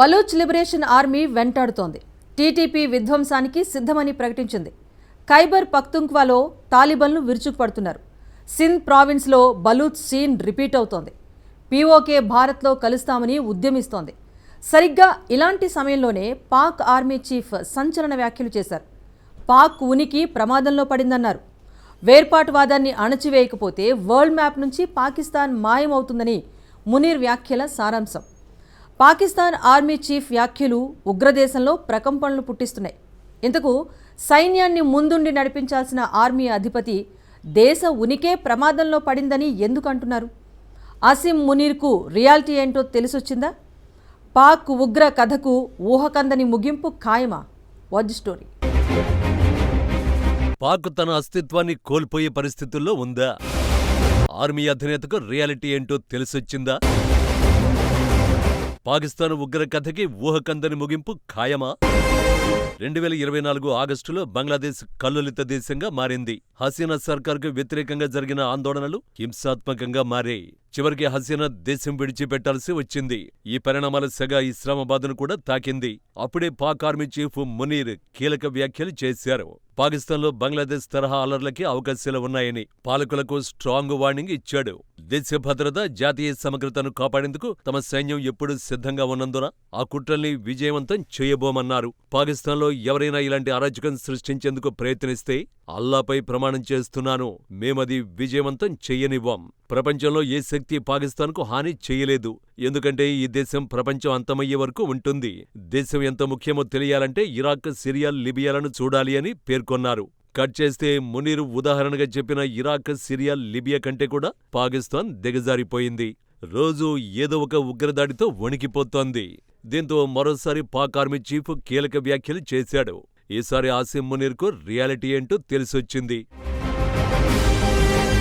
Baloch liberation army వెంటాడుతోంది. TTP విధ్వంసానికి సిద్ధమని ప్రకటించింది. ఖైబర్ పఖ్తుంక్వాలో తాలిబన్లు విరుచుకుపడుతున్నారు. సింధ్ ప్రావిన్స్లో బలూచ్ సీన్ రిపీట్ అవుతోంది. పీఓకే భారత్లో కలుస్తామని ఉద్యమిస్తోంది. సరిగ్గా ఇలాంటి సమయంలోనే పాక్ ఆర్మీ చీఫ్ సంచలన వ్యాఖ్యలు చేశారు. పాక్ ఉనికి ప్రమాదంలో పడిందన్నారు. వేర్పాటువాదాన్ని అణచివేయకపోతే వరల్డ్ మ్యాప్ నుంచి పాకిస్తాన్ మాయమవుతుందని మునీర్ వ్యాఖ్యల సారాంశం. పాకిస్తాన్ ఆర్మీ చీఫ్ వ్యాఖ్యలు ఉగ్రదేశంలో ప్రకంపనలు పుట్టిస్తున్నాయి. ఇంతకు సైన్యాన్ని ముందుండి నడిపించాల్సిన ఆర్మీ అధిపతి దేశ ఉనికే ప్రమాదంలో పడిందని ఎందుకంటున్నారు? అసిం మునీర్కు రియాలిటీ ఏంటో తెలిసొచ్చిందా? పాక్ ఉగ్ర కథకు ఊహకందని ముగింపు ఖాయమా? Was story. పాక్ తన అస్తిత్వాన్ని కోల్పోయే పరిస్థితుల్లో ఉందా? ఆర్మీ అధినేతకు రియాలిటీ ఏంటో తెలిసొచ్చిందా? పాకిస్తాన్ ఉగ్ర కథకి ఊహకందని ముగింపు ఖాయమా? రెండు వేల ఇరవై నాలుగు ఆగస్టులో బంగ్లాదేశ్ కల్లులిత దేశంగా మారింది. హసీనా సర్కార్కు వ్యతిరేకంగా జరిగిన ఆందోళనలు హింసాత్మకంగా మారాయి. చివరికి హసీనా దేశం విడిచిపెట్టాల్సి వచ్చింది. ఈ పరిణామాల సెగ ఇస్లామాబాద్ను కూడా తాకింది. అప్పుడే పాక్ ఆర్మీ చీఫ్ మునీర్ కీలక వ్యాఖ్యలు చేశారు. పాకిస్తాన్లో బంగ్లాదేశ్ తరహా అలర్లకి అవకాశాలు ఉన్నాయని పాలకులకు స్ట్రాంగ్ వార్నింగ్ ఇచ్చాడు. దేశ భద్రత జాతీయ సమగ్రతను కాపాడేందుకు తమ సైన్యం ఎప్పుడూ సిద్ధంగా ఉన్నందున ఆ కుట్రల్ని విజయవంతం చేయబోమన్నారు. పాకిస్తాన్లో ఎవరైనా ఇలాంటి అరాచకం సృష్టించేందుకు ప్రయత్నిస్తే అల్లాపై ప్రమాణం చేస్తున్నాను. మేమది విజయవంతం చెయ్యనివ్వం. ప్రపంచంలో ఏ శక్తి పాకిస్తాన్కు హాని చేయలేదు ఎందుకంటే ఈ దేశం ప్రపంచం అంతమయ్యే వరకు ఉంటుంది. దేశం ఎంత ముఖ్యమో తెలియాలంటే ఇరాక్ సిరియా లిబియాలను చూడాలి అని పేర్కొన్నారు. కట్ చేస్తే మునీరు ఉదాహరణగా చెప్పిన ఇరాక్ సిరియా లిబియా కంటే కూడా పాకిస్తాన్ దిగజారిపోయింది. రోజూ ఏదో ఒక ఉగ్రదాడితో వణికిపోతోంది. దీంతో మరోసారి పాక్ ఆర్మీ చీఫ్ కీలక వ్యాఖ్యలు చేశాడు. ఈసారి ఆసిమ్ మునీర్కు రియాలిటీ ఏంటో తెలిసొచ్చింది.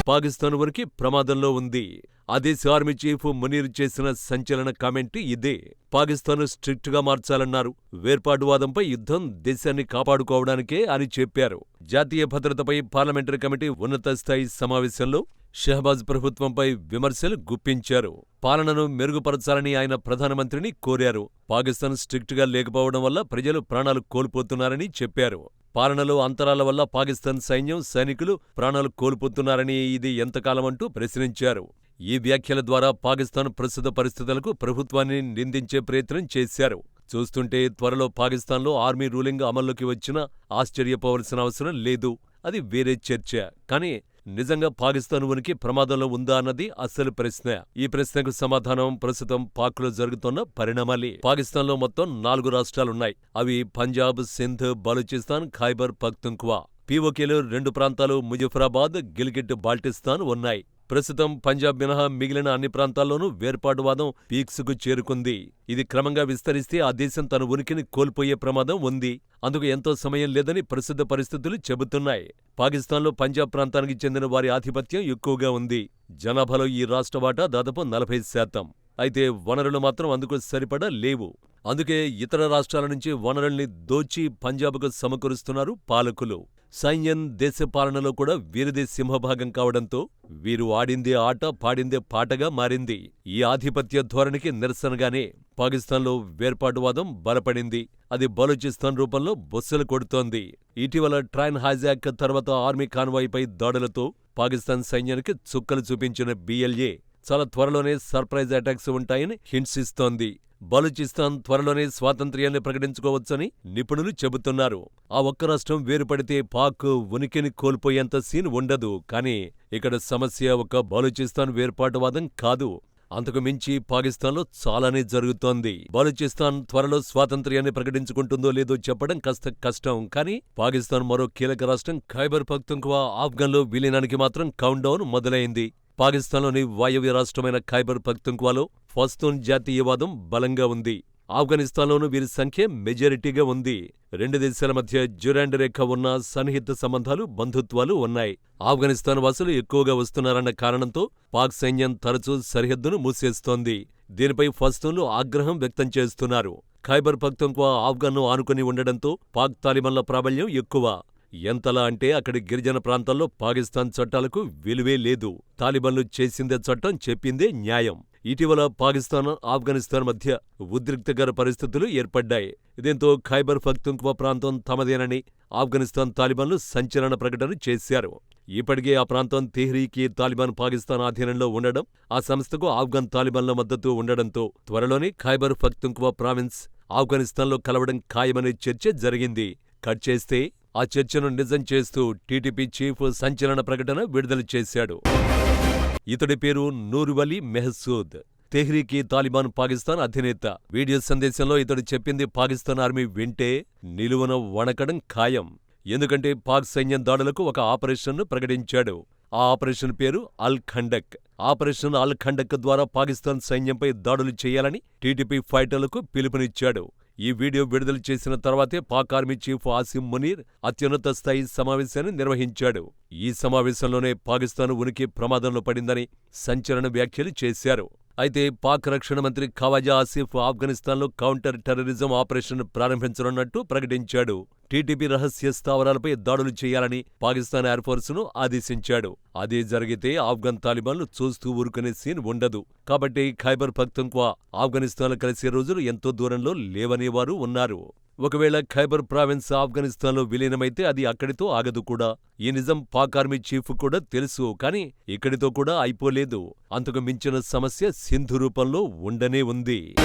పాకిస్తాన్ వరకు ప్రమాదంలో ఉంది. ఆ దేశ ఆర్మీ చీఫ్ మునీర్ చేసిన సంచలన కామెంట్ ఇదే. పాకిస్తాన్ స్ట్రిక్ట్గా మార్చాలన్నారు. వేర్పాటువాదంపై యుద్ధం దేశాన్ని కాపాడుకోవడానికే అని చెప్పారు. జాతీయ భద్రతపై పార్లమెంటరీ కమిటీ ఉన్నత స్థాయి సమావేశంలో షహబాజ్ ప్రభుత్వంపై విమర్శలు గుప్పించారు. పాలనను మెరుగుపరచాలని ఆయన ప్రధానమంత్రిని కోరారు. పాకిస్తాన్ స్ట్రిక్ట్గా లేకపోవడం వల్ల ప్రజలు ప్రాణాలు కోల్పోతున్నారని చెప్పారు. పాలనలో అంతరాల వల్ల పాకిస్తాన్ సైన్యం సైనికులు ప్రాణాలు కోల్పోతున్నారని ఇది ఎంతకాలమంటూ ప్రశ్నించారు. ఈ వ్యాఖ్యల ద్వారా పాకిస్తాన్ ప్రస్తుత పరిస్థితులకు ప్రభుత్వాన్ని నిందించే ప్రయత్నం చేశారు. చూస్తుంటే త్వరలో పాకిస్తాన్లో ఆర్మీ రూలింగ్ అమల్లోకి వచ్చినా ఆశ్చర్యపోవలసిన అవసరం లేదు. అది వేరే చర్చ. కానీ నిజంగా పాకిస్తాన్ ఉనికి ప్రమాదంలో ఉందా అన్నది అసలు ప్రశ్న. ఈ ప్రశ్నకు సమాధానం ప్రస్తుతం పాక్లో జరుగుతున్న పరిణామాలే. పాకిస్తాన్లో మొత్తం నాలుగు రాష్ట్రాలున్నాయి. అవి పంజాబ్ సింధ్ బలూచిస్తాన్ ఖైబర్ పఖ్తుంఖ్వా. పీఓకేలో రెండు ప్రాంతాలు ముజఫరాబాద్ గిల్గిట్ బాల్టిస్తాన్ ఉన్నాయి. ప్రస్తుతం పంజాబ్ మినహా మిగిలిన అన్ని ప్రాంతాల్లోనూ వేర్పాటువాదం పీక్స్కు చేరుకుంది. ఇది క్రమంగా విస్తరిస్తే ఆ దేశం తన ఉనికిని కోల్పోయే ప్రమాదం ఉంది. అందుకు ఎంతో సమయం లేదని ప్రస్తుత పరిస్థితులు చెబుతున్నాయి. పాకిస్తాన్లో పంజాబ్ ప్రాంతానికి చెందిన వారి ఆధిపత్యం ఎక్కువగా ఉంది. జనాభాలో ఈ రాష్ట్ర వాటా దాదాపు నలభై శాతం. అయితే వనరులు మాత్రం అందుకు సరిపడా లేవు. అందుకే ఇతర రాష్ట్రాల నుంచి వనరుల్ని దోచి పంజాబ్కు సమకూరుస్తున్నారు పాలకులు. సైన్యం దేశపాలనలో కూడా వీరిదే సింహభాగం కావడంతో వీరు ఆడిందే ఆట పాడిందే పాటగా మారింది. ఈ ఆధిపత్య ధోరణికి నిరసనగానే పాకిస్తాన్లో వేర్పాటువాదం బలపడింది. అది బలూచిస్తాన్ రూపంలో బొస్సలు కొడుతోంది. ఇటీవల ట్రైన్ హైజాక్ తర్వాత ఆర్మీ కాన్వాయ్పై దాడులతో పాకిస్తాన్ సైన్యానికి చుక్కలు చూపించిన బిఎల్ఏ చాలా త్వరలోనే సర్ప్రైజ్ అటాక్స్ ఉంటాయని హింసిస్తోంది బలూచిస్తాన్ త్వరలోనే స్వాతంత్ర్యాన్ని ప్రకటించుకోవచ్చని నిపుణులు చెబుతున్నారు. ఆ ఒక్క రాష్ట్రం వేరుపడితే పాక్ ఉనికిని కోల్పోయేంత సీన్ ఉండదు కానీ ఇక్కడ సమస్య ఒక బలూచిస్తాన్ వేర్పాటువాదం కాదు. అంతకు మించి పాకిస్తాన్లో చాలానే జరుగుతోంది. బలూచిస్తాన్ త్వరలో స్వాతంత్ర్యాన్ని ప్రకటించుకుంటుందో లేదో చెప్పడం కాస్త కష్టం కానీ పాకిస్తాన్ మరో కీలక రాష్ట్రం ఖైబర్ పఖ్తుంఖ్వా ఆఫ్ఘన్లో విలీనానికి మాత్రం కౌంట్డౌన్ మొదలైంది. పాకిస్తాన్లోని వాయవ్య రాష్ట్రమైన ఖైబర్ పఖ్తుంఖ్వాలో పస్తూన్ జాతీయవాదం బలంగా ఉంది. ఆఫ్ఘనిస్తాన్లోనూ వీరి సంఖ్య మెజారిటీగా ఉంది. రెండు దేశాల మధ్య జ్యురాండ్ రేఖ ఉన్న సన్నిహిత సంబంధాలు బంధుత్వాలు ఉన్నాయి. ఆఫ్ఘనిస్తాన్ వాసులు ఎక్కువగా వస్తున్నారన్న కారణంతో పాక్ సైన్యం తరచూ సరిహద్దును మూసేస్తోంది. దీనిపై పస్తూన్లు ఆగ్రహం వ్యక్తం చేస్తున్నారు. ఖైబర్ పఖ్తుంఖ్వా ఆఫ్ఘన్ను ఆనుకుని ఉండడంతో పాక్ తాలిబన్ల ప్రాబల్యం ఎక్కువ. ఎంతలా అంటే అక్కడి గిరిజన ప్రాంతాల్లో పాకిస్తాన్ చట్టాలకు విలువే లేదు తాలిబన్లు చేసిందే చట్టం చెప్పిందే న్యాయం ఇటీవల పాకిస్తాన్, ఆఫ్ఘనిస్తాన్ మధ్య ఉద్రిక్తకర పరిస్థితులు ఏర్పడ్డాయి. దీంతో ఖైబర్ పఖ్తుంఖ్వా ప్రాంతం తమదేనని ఆఫ్ఘనిస్తాన్ తాలిబన్లు సంచలన ప్రకటన చేశారు. ఇప్పటికే ఆ ప్రాంతం తెహ్రీకి తాలిబాన్ పాకిస్తాన్ ఆధీనంలో ఉండడం, ఆ సంస్థకు ఆఫ్ఘన్ తాలిబాన్ల మద్దతు ఉండడంతో త్వరలోనే ఖైబర్ పఖ్తుంఖ్వా ప్రావిన్స్ ఆఫ్ఘనిస్తాన్లో కలవడం ఖాయమనే చర్చ జరిగింది. కట్ చేస్తే ఆ చర్చను నిజం చేస్తూ టీడీపీ చీఫ్ సంచలన ప్రకటన విడుదల చేశాడు. ఇతడి పేరు నూరువలి మెహ్సూద్. తెహ్రీకి తాలిబాన్ పాకిస్తాన్ అధినేత. వీడియో సందేశంలో ఇతడు చెప్పింది పాకిస్తాన్ ఆర్మీ వింటే నిలువున వణకడం ఖాయం. ఎందుకంటే పాక్ సైన్యం దాడులకు ఒక ఆపరేషన్ను ప్రకటించాడు. ఆ ఆపరేషన్ పేరు అల్ ఖండక్. ఆపరేషన్ అల్ ఖండక్ ద్వారా పాకిస్తాన్ సైన్యంపై దాడులు చేయాలని టీటీపీ ఫైటర్లకు పిలుపునిచ్చాడు. ఈ వీడియో విడుదల చేసిన తర్వాతే పాక్ ఆర్మీ చీఫ్ ఆసిమ్ మునీర్ అత్యున్నత స్థాయి సమావేశాన్ని నిర్వహించాడు. ఈ సమావేశంలోనే పాకిస్తాన్ ఉనికి ప్రమాదంలో పడిందని సంచలన వ్యాఖ్యలు చేశారు. అయితే పాక్ రక్షణ మంత్రి ఖవాజా ఆసిఫ్ ఆఫ్ఘనిస్తాన్లో కౌంటర్ టెర్రరిజం ఆపరేషన్ ప్రారంభించనున్నట్టు ప్రకటించాడు. టీటీపీ రహస్య స్థావరాలపై దాడులు చేయాలని పాకిస్తాన్ ఎయిర్ఫోర్స్ను ఆదేశించాడు. అదే జరిగితే ఆఫ్ఘన్ తాలిబాన్లు చూస్తూ ఊరుకునే సీన్ ఉండదు. కాబట్టి ఖైబర్ పఖ్తుంఖ్వా ఆఫ్ఘనిస్తాన్లో కలిసే రోజులు ఎంతో దూరంలో లేవనేవారు ఉన్నారు. ఒకవేళ ఖైబర్ ప్రావిన్స్ ఆఫ్ఘనిస్తాన్లో విలీనమైతే అది అక్కడితో ఆగదు కూడా. ఈ నిజం పాక్ ఆర్మీ చీఫ్ కూడా తెలుసు కానీ ఇక్కడితో కూడా అయిపోలేదు. అంతకు మించిన సమస్య సింధు రూపంలో ఉండనే ఉంది.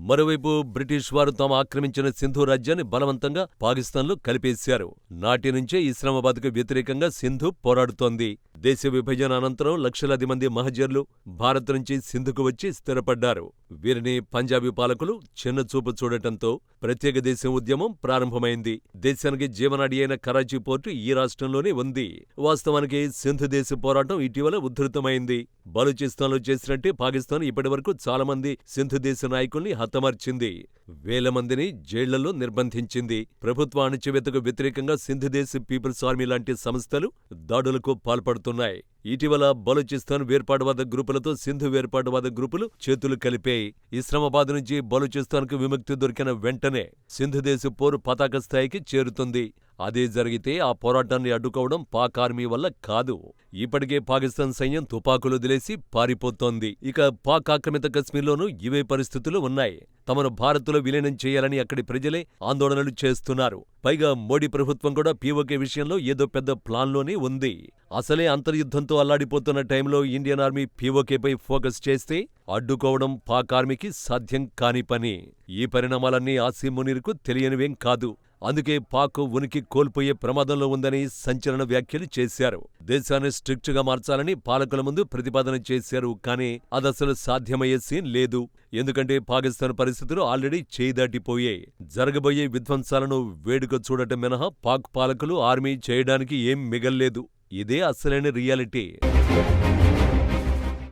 మరోవైపు బ్రిటిష్ వారు తాము ఆక్రమించిన సింధు రాజ్యాన్ని బలవంతంగా పాకిస్తాన్లో కలిపేశారు. నాటి నుంచే ఇస్లామాబాద్కు వ్యతిరేకంగా సింధు పోరాడుతోంది. దేశ విభజన అనంతరం లక్షలాది మంది మహజర్లు భారత్ నుంచి సింధుకు వచ్చి స్థిరపడ్డారు. వీరిని పంజాబీ పాలకులు చిన్నచూపు చూడటంతో ప్రత్యేక దేశం ఉద్యమం ప్రారంభమైంది. దేశానికి జీవనాడి అయిన కరాచీ పోర్టు ఈ రాష్ట్రంలోనే ఉంది. వాస్తవానికి సింధు దేశ పోరాటం ఇటీవల ఉధృతమైంది. బలూచిస్తాన్లో చేసినట్టే పాకిస్తాన్ ఇప్పటివరకు చాలా మంది సింధు దేశ నాయకుల్ని హతమార్చింది. వేల మందిని జైళ్ళలో నిర్బంధించింది. ప్రభుత్వ అణచివేతకు వ్యతిరేకంగా సింధ్ దేశ్ పీపుల్స్ ఆర్మీ లాంటి సంస్థలు దాడులకు పాల్పడుతున్నాయి. ఇటీవల బలూచిస్తాన్ వేర్పాటువాద గ్రూపులతో సింధు వేర్పాటువాద గ్రూపులు చేతులు కలిపాయి. ఇస్లామాబాద్ నుంచి బలూచిస్తాన్కు విముక్తి దొరికిన వెంటనే సింధు దేశ పోరు పతాక స్థాయికి చేరుతుంది. అదే జరిగితే ఆ పోరాటాన్ని అడ్డుకోవడం పాక్ ఆర్మీ వల్ల కాదు. ఇప్పటికే పాకిస్తాన్ సైన్యం తుపాకులొదిలేసి పారిపోతోంది. ఇక పాక్ ఆక్రమిత కశ్మీర్లోనూ ఇవే పరిస్థితులు ఉన్నాయి. తమను భారత్లో విలీనం చేయాలని అక్కడి ప్రజలే ఆందోళనలు చేస్తున్నారు. పైగా మోడీ ప్రభుత్వం కూడా పీఓకే విషయంలో ఏదో పెద్ద ప్లాన్లోనే ఉంది. అసలే అంతర్యుద్ధంతో అల్లాడిపోతున్న టైంలో ఇండియన్ ఆర్మీ పీఓకేపై ఫోకస్ చేస్తే అడ్డుకోవడం పాక్ ఆర్మీకి సాధ్యం కాని పని. ఈ పరిణామాలన్నీ ఆసిమ్ మునీర్కు తెలియనివేం కాదు. అందుకే పాక్ ఉనికి కోల్పోయే ప్రమాదంలో ఉందని సంచలన వ్యాఖ్యలు చేశారు. దేశాన్ని స్ట్రిక్ట్గా మార్చాలని పాలకుల ముందు ప్రతిపాదన చేశారు కానీ అదసలు సాధ్యమయ్యే సీన్ లేదు. ఎందుకంటే పాకిస్తాన్ పరిస్థితులు ఆల్రెడీ చేయిదాటిపోయాయి. జరగబోయే విధ్వంసాలను వేడుక చూడటం మినహా పాక్ పాలకులు, ఆర్మీ చేయడానికి ఏం మిగల్లేదు. ఇదే అసలైన రియాలిటీ.